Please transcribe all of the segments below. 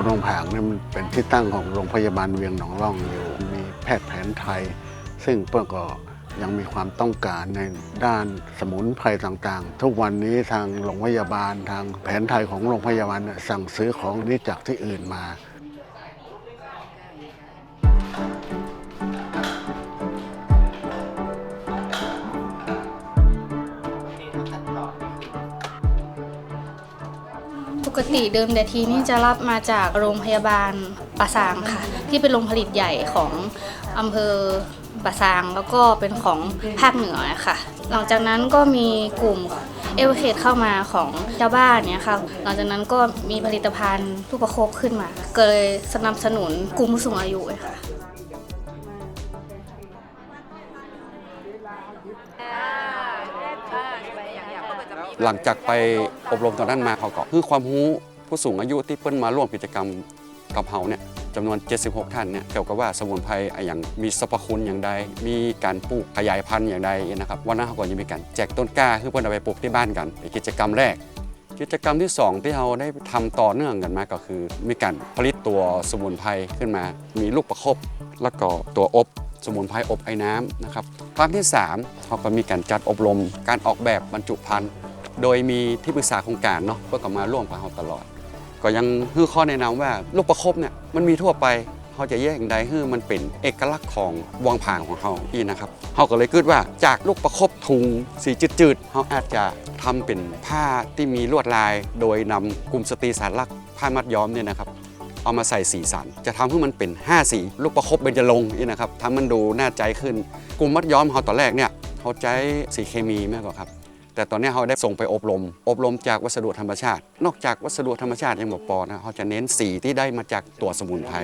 ลโรงผางนี่มันเป็นที่ตั้งของโรงพยาบาลเวียงหนองร่องอยู่ มีแพทย์แผนไทย ซึ่งเพื่อก็ยังมีความต้องการในด้านสมุนไพรต่างๆ ทุกวันนี้ทางโรงพยาบาลทางแผนไทยของโรงพยาบาลสั่งซื้อของนี้จากที่อื่นมา ปกติเดิมแต่ทีนี่จะรับมาจากโรงพยาบาลปะซางค่ะ ที่เป็นโรงผลิตใหญ่ของอำเภอปะซางแล้วก็เป็นของภาคเหนือค่ะ หลังจากนั้นก็มีกลุ่มเอเวอร์เคเข้ามาของชาวบ้านเนี่ยค่ะ หลังจากนั้นก็มีผลิตภัณฑ์ผู้ประโคบขึ้นมาก็เลยสนับสนุนกลุ่มผู้สูงอายุเลยค่ะ หลังจากไปอบรมตอนนั้นมาเขาก็คือความรู้ผู้สูงอายุที่เปิ้นมาร่วมกิจกรรมกับเฮาเนี่ยจำนวน 76 ท่านเนี่ยเกี่ยวกับว่าสมุนไพรอย่างมีสรรพคุณอย่างใด มีการปลูกขยายพันธุ์อย่างใดนะครับวันนั้นเขาก็ยังมีการแจกต้นกล้าคือเปิ้นเอาไปปลูกที่บ้านกันเป็นกิจกรรมแรก กิจกรรมที่ 2 ที่เราได้ทำต่อเนื่องกันมาก็คือ มีการผลิตตัวสมุนไพรขึ้นมา มีลูกประคบแล้วก็ตัวอบสมุนไพรอบไอ้น้ำนะครับครั้งที่3เขาก็มีการจัดอบรมการออกแบบบรรจุภัณฑ์ โดยมีที่ปรึกษาโครงการเนาะเพื่อก็มาร่วมกับเราตลอด ก็ยังฮือข้อแนะนำว่าลูกประคบเนี่ยมันมีทั่วไปเขาจะแยกอย่างใดให้มันเป็นเอกลักษณ์ของวังผางของเขาอีนะครับเขาก็เลยคิดว่าจากลูกประคบทุงสีจืดๆเขาอาจจะทำเป็นผ้าที่มีลวดลาย โดยนำกลุ่มสตรีสารลักษณ์ผ้ามัดย้อมเนี่ยนะครับเอามาใส่สีสัน จะทำให้มันเป็น 5 สีลูกประคบเบญจรงค์นี่นะครับทำมันดูน่าใจขึ้น กลุ่มมัดย้อมเขาตอนแรกเนี่ยเขาใช้สีเคมีมากกว่าครับ แต่ตอนนี้เขาได้ส่งไปอบรม อบรมจากวัสดุธรรมชาติ นอกจากวัสดุธรรมชาติยังบอกปอนะเขาจะเน้นสีที่ได้มาจากตัวสมุนไพร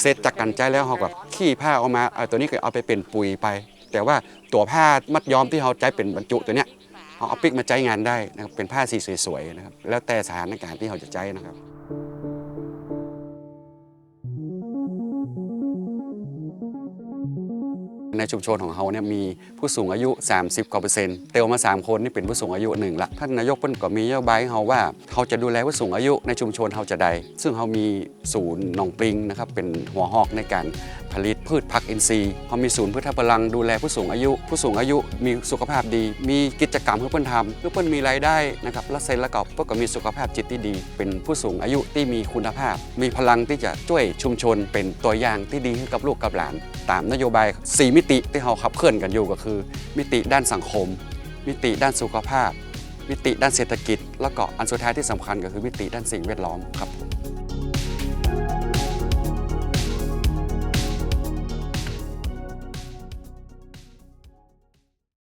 เสร็จจากกันใจแล้วเขาก็ขี้ผ้าออกมาเอาตัวนี้ก็เอาไปเป็นปุ๋ยไป แต่ว่าตัวผ้ามัดย้อมที่เขาใช้เป็นบรรจุตัวเนี้ยเขาเอาปิกมาใช้งานได้นะครับเป็นผ้าสีสวยๆนะครับแล้วแต่สถานการณ์ที่เขาจะใช้นะครับ ในชุมชนของเขาเนี่ยมีผู้สูงอายุ 30กว่าเปอร์เซ็นต์เตียวมา 3 คนนี่เป็นผู้สูงอายุหนึ่งละท่านนายกเปิ้นก็มีนโยบายให้เขาว่าเขาจะดูแลผู้สูงอายุในชุมชนเขาจะใด ซึ่งเขามีศูนย์หนองปริงนะครับเป็นหัวหอกในการผลิตพืชผักอินทรีย์เขามีศูนย์พืชพลังดูแลผู้สูงอายุ ผู้สูงอายุมีสุขภาพดี มีกิจกรรมให้เพื่อนทำเพื่อเพื่อนมีรายได้นะครับและเซ็นแล้วก็เพื่อก็มีสุขภาพจิตที่ดี เป็นผู้สูงอายุที่มีคุณภาพ มีพลังที่จะช่วยชุมชนเป็นตัวอย่างที่ดีให้กับลูกกับหลาน ตามนโยบาย4มิิติที่เราขับเคลื่อนกันอยู่ก็คือ มิติด้านสังคม มิติด้านสุขภาพ มิติด้านเศรษฐกิจ แล้วก็อันสุดท้ายที่สำคัญก็คือมิติด้านสิ่งแวดล้อมครับ